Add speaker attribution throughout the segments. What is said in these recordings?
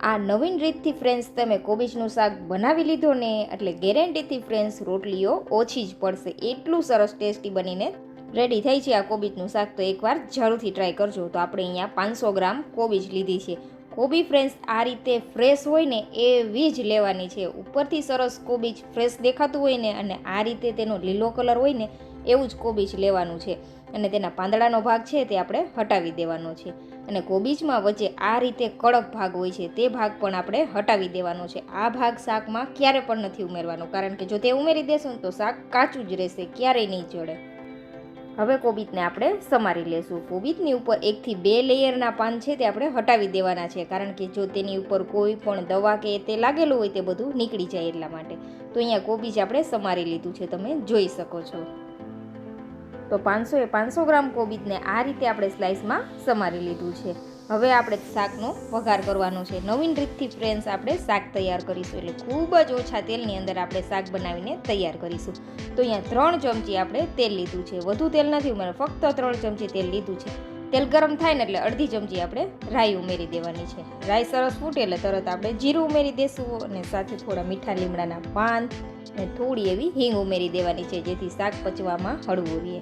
Speaker 1: આ નવીન રીતથી ફ્રેન્ડ્સ તમે કોબીજનું શાક બનાવી લીધો ને એટલે ગેરંટીથી ફ્રેન્ડ્સ રોટલીઓ ઓછી જ પડશે. એટલું સરસ ટેસ્ટી બનીને રેડી થઈ છે આ કોબીજનું શાક. તો એકવાર જરૂરથી ટ્રાય કરજો. તો આપણે અહીંયા પાંચસો ગ્રામ કોબીજ લીધી છે. કોબી ફ્રેન્ડ્સ આ રીતે ફ્રેશ હોય ને એવી જ લેવાની છે. ઉપરથી સરસ કોબીજ ફ્રેશ દેખાતું હોય ને અને આ રીતે તેનો લીલો કલર હોય ને એવું જ કોબીજ લેવાનું છે. અને તેના પાંદડાનો ભાગ છે તે આપણે હટાવી દેવાનો છે. અને કોબીજમાં વચ્ચે આ રીતે કડક ભાગ હોય છે તે ભાગ પણ આપણે હટાવી દેવાનો છે. આ ભાગ શાકમાં ક્યારે પણ નથી ઉમેરવાનો, કારણ કે જો તે ઉમેરી દેશું તો શાક કાચું જ રહેશે, ક્યારેય નહીં ચડે હવે કોબીજને આપણે સમારી લેશું. કોબીજની ઉપર એકથી બે લેયરના પાન છે તે આપણે હટાવી દેવાના છે, કારણ કે જો તેની ઉપર કોઈ પણ દવા કે તે લાગેલું હોય તે બધું નીકળી જાય એટલા માટે. તો અહીંયા કોબીજ આપણે સમારી લીધું છે, તમે જોઈ શકો છો. તો પાંચસો એ પાંચસો ગ્રામ કોબીજને આ રીતે આપણે સ્લાઇસમાં સમારી લીધું છે. હવે આપણે શાકનો વઘાર કરવાનો છે. નવીન રીતથી ફ્રેન્ડ્સ આપણે શાક તૈયાર કરીશું એટલે ખૂબ જ ઓછા તેલની અંદર આપણે શાક બનાવીને તૈયાર કરીશું. તો અહીંયા ત્રણ ચમચી આપણે તેલ લીધું છે. વધુ તેલ નથી, ઉમેરે, ફક્ત ત્રણ ચમચી તેલ લીધું છે. તેલ ગરમ થાય ને એટલે અડધી ચમચી આપણે રાઈ ઉમેરી દેવાની છે. રાઈ સરસ ફૂટે એટલે તરત આપણે જીરું ઉમેરી દેશું અને સાથે થોડા મીઠા લીમડાના પાન અને થોડી એવી હિંગ ઉમેરી દેવાની છે, જેથી શાક પચવામાં હળવું રહે.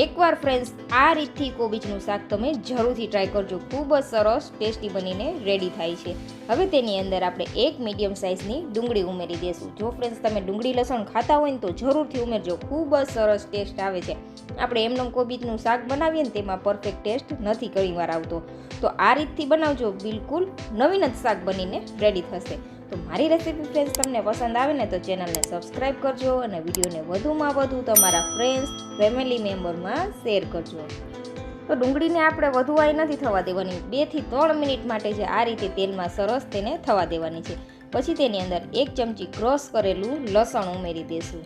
Speaker 1: એકવાર ફ્રેન્ડ્સ આ રીતથી કોબીજનું શાક તમે જરૂરથી ટ્રાય કરજો. ખૂબ જ સરસ ટેસ્ટી બનીને રેડી થાય છે. હવે તેની અંદર આપણે એક મીડિયમ સાઇઝની ડુંગળી ઉમેરી દઈશું જો ફ્રેન્ડ્સ તમે ડુંગળી લસણ ખાતા હોય ને તો જરૂરથી ઉમેરજો. ખૂબ જ સરસ ટેસ્ટ આવે છે. આપણે એમનો કોબીજનું શાક બનાવીએ ને તેમાં પરફેક્ટ ટેસ્ટ નથી ઘણીવાર આવતો. તો આ રીતથી બનાવજો. બિલકુલ નવીન જ શાક બનીને રેડી થશે. તો મારી રેસીપી ફ્રેન્ડ્સ તમને પસંદ આવે ને તો ચેનલને સબસ્ક્રાઈબ કરજો અને વિડીયોને વધુમાં વધુ તમારા ફ્રેન્ડ્સ ફેમિલી મેમ્બરમાં શેર કરજો. તો ડુંગળીને આપણે વધુ આઈ નથી થવા દેવાની. બેથી ત્રણ મિનિટ માટે જે આ રીતે તેલમાં સરસ તેને થવા દેવાની છે. પછી તેની અંદર એક ચમચી ક્રોસ કરેલું લસણ ઉમેરી દેશું.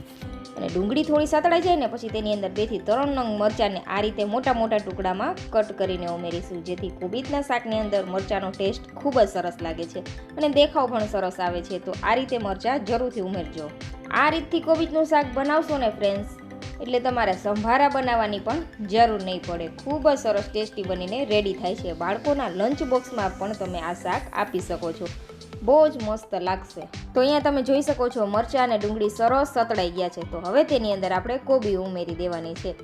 Speaker 1: અને ડુંગળી થોડી સાતળાઈ જાય ને પછી તેની અંદર બેથી ત્રણ નંગ મરચાંને આ રીતે મોટા મોટા ટુકડામાં કટ કરીને ઉમેરીશું, જેથી કોબીજના શાકની અંદર મરચાંનો ટેસ્ટ ખૂબ જ સરસ લાગે છે અને દેખાવ પણ સરસ આવે છે. તો આ રીતે મરચાં જરૂરથી ઉમેરજો. આ રીતથી કોબીજનું શાક બનાવશો ને ફ્રેન્ડ્સ એટલે તમારે સંભારા બનાવવાની પણ જરૂર નહીં પડે. ખૂબ જ સરસ ટેસ્ટી બનીને રેડી થાય છે. બાળકોના લંચ બોક્સમાં પણ તમે આ શાક આપી શકો છો. બહુ જ મસ્ત લાગશે. તો અહીંયા તમે જોઈ શકો છો, મરચાં અને ડુંગળી સરસ સતળાઈ ગયા છે. તો હવે તેની અંદર આપણે કોબી ઉમેરી દેવાની છે.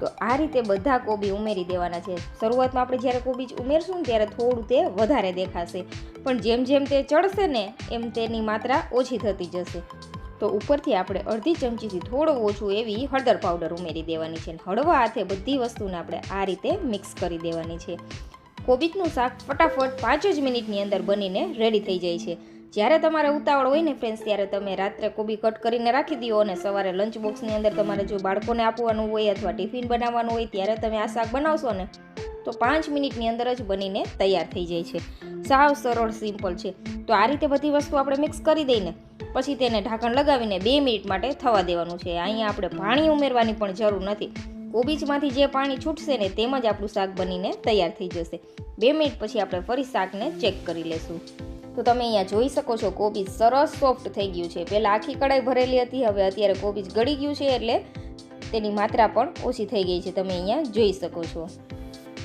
Speaker 1: તો આ રીતે બધા કોબી ઉમેરી દેવાના છે. શરૂઆતમાં આપણે જ્યારે કોબીજ ઉમેરશું ને ત્યારે થોડું તે વધારે દેખાશે. પણ જેમ જેમ તે ચડશે ને, એમ તેની માત્રા ઓછી થતી જશે. તો ઉપરથી આપણે અડધી ચમચીથી થોડું ઓછું એવી હળદર પાવડર ઉમેરી દેવાની છે. હળવા હાથે બધી વસ્તુને આપણે આ રીતે મિક્સ કરી દેવાની છે. કોબીજનું શાક ફટાફટ પાંચ જ મિનિટની અંદર બનીને રેડી થઈ જાય છે. જ્યારે તમારે ઉતાવળ હોય ને ફ્રેન્ડ્સ ત્યારે તમે રાત્રે કોબી કટ કરીને રાખી દો અને સવારે લંચ બોક્સની અંદર તમારે જો બાળકોને આપવાનું હોય અથવા ટિફિન બનાવવાનું હોય, ત્યારે તમે આ શાક બનાવશો ને, તો પાંચ મિનિટની અંદર જ બનીને તૈયાર થઈ જાય છે. સાવ સરળ સિમ્પલ છે. તો આ રીતે બધી વસ્તુ આપણે મિક્સ કરી દઈને, પછી તેને ઢાંકણ લગાવીને બે મિનિટ માટે થવા દેવાનું છે. અહીંયા આપણે પાણી ઉમેરવાની પણ જરૂર નથી. કોબીજમાંથી જે પાણી છૂટશે ને તેમ જ આપણું શાક બનીને તૈયાર થઈ જશે. બે મિનિટ પછી આપણે ફરી શાકને ચેક કરી લેશું. તો તમે અહીંયા જોઈ શકો છો કોબીજ સરસ સોફ્ટ થઈ ગયું છે. પહેલાં આખી કડાઈ ભરેલી હતી, હવે અત્યારે કોબીજ ગળી ગયું છે એટલે તેની માત્રા પણ ઓછી થઈ ગઈ છે. તમે અહીંયા જોઈ શકો છો.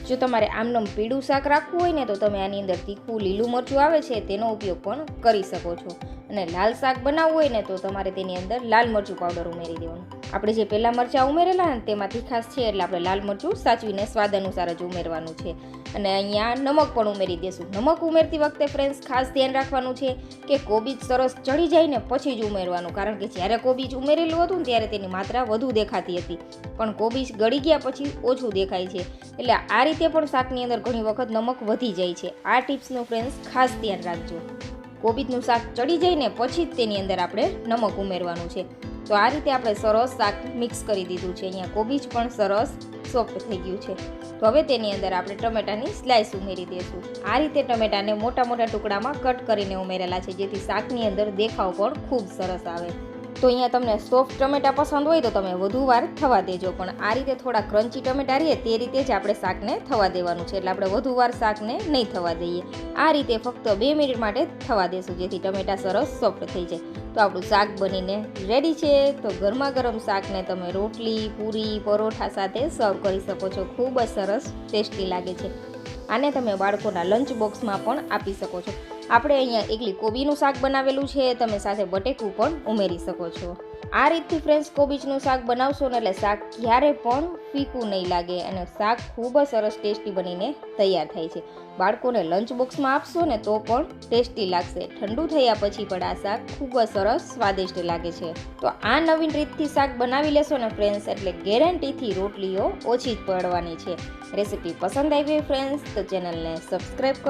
Speaker 1: જો તમારે આમનમ પીળું શાક રાખવું હોય ને તો તમે આની અંદર તીખું લીલું મરચું આવે છે તેનો ઉપયોગ પણ કરી શકો છો. અને લાલ શાક બનાવવું હોય ને તો તમારે તેની અંદર લાલ મરચું પાવડર ઉમેરી દેવાનું. આપણે જે પહેલાં મરચાં ઉમેરેલા ને તેમાં તીખાશ છે એટલે આપણે લાલ મરચું સાચવીને સ્વાદ અનુસાર જ ઉમેરવાનું છે. અને અહીંયા નમક પણ ઉમેરી દેશું. નમક ઉમેરતી વખતે ફ્રેન્ડ્સ ખાસ ધ્યાન રાખવાનું છે કે કોબીજ સરસ ચડી જાય ને પછી જ ઉમેરવાનું. કારણ કે જ્યારે કોબીજ ઉમેરેલું હતું ત્યારે તેની માત્રા વધુ દેખાતી હતી. પણ કોબીજ ગળી ગયા પછી ઓછું દેખાય છે. એટલે આ રીતે પણ શાકની અંદર ઘણી વખત નમક વધી જાય છે. આ ટિપ્સનું ફ્રેન્ડ્સ ખાસ ધ્યાન રાખજો. કોબીજનું શાક ચડી જાય ને પછી જ તેની અંદર આપણે નમક ઉમેરવાનું છે. તો આ રીતે આપણે સરસ શાક મિક્સ કરી દીધું છે. અહીંયા કોબીજ પણ સરસ સોફ્ટ થઈ ગયું છે. તો હવે તેની અંદર આપણે ટમેટાની સ્લાઇસ ઉમેરી દઈશું. આ રીતે ટમેટાને મોટા મોટા ટુકડામાં કટ કરીને ઉમેરેલા છે, જેથી શાકની અંદર દેખાવ પણ ખૂબ સરસ આવે. તો અહીંયા તમને સોફ્ટ ટમેટા પસંદ હોય તો તમે વધુ વાર થવા દેજો, પણ આ રીતે થોડા ક્રન્ચી ટમેટા રહીએ તે રીતે જ આપણે શાકને થવા દેવાનું છે. એટલે આપણે વધુ વાર શાકને નહીં થવા દઈએ. આ રીતે ફક્ત બે મિનિટ માટે થવા દેશું, જેથી ટમેટા સરસ સોફ્ટ થઈ જાય. તો આપણું શાક બનીને રેડી છે. તો ગરમા ગરમ શાકને તમે રોટલી, પૂરી, પરોઠા સાથે સર્વ કરી શકો છો. ખૂબ જ સરસ ટેસ્ટી લાગે છે. આને તમે બાળકોના લંચ બોક્સમાં પણ આપી શકો છો. આપણે અહીંયા એકલી કોબીનું શાક બનાવેલું છે. તમે સાથે બટેકું પણ ઉમેરી શકો છો. આ રીતથી ફ્રેન્ડ્સ કોબીજનું શાક બનાવશો ને એટલે શાક ક્યારે પણ ફીકું નહીં લાગે અને શાક ખૂબ જ સરસ ટેસ્ટી બનીને તૈયાર થાય છે. બાળકોને લંચ બોક્સમાં આપશો ને તો પણ ટેસ્ટી લાગશે. ઠંડુ થયા પછી પણ આ શાક ખૂબ જ સરસ, સ્વાદિષ્ટ લાગે છે. તો આ નવીન રીતથી શાક બનાવી લેશો ને ફ્રેન્ડ્સ એટલે ગેરંટીથી રોટલીઓ ઓછી જ પડવાની છે. રેસીપી પસંદ આવી ફ્રેન્ડ્સ તો ચેનલને સબસ્ક્રાઈબ કરો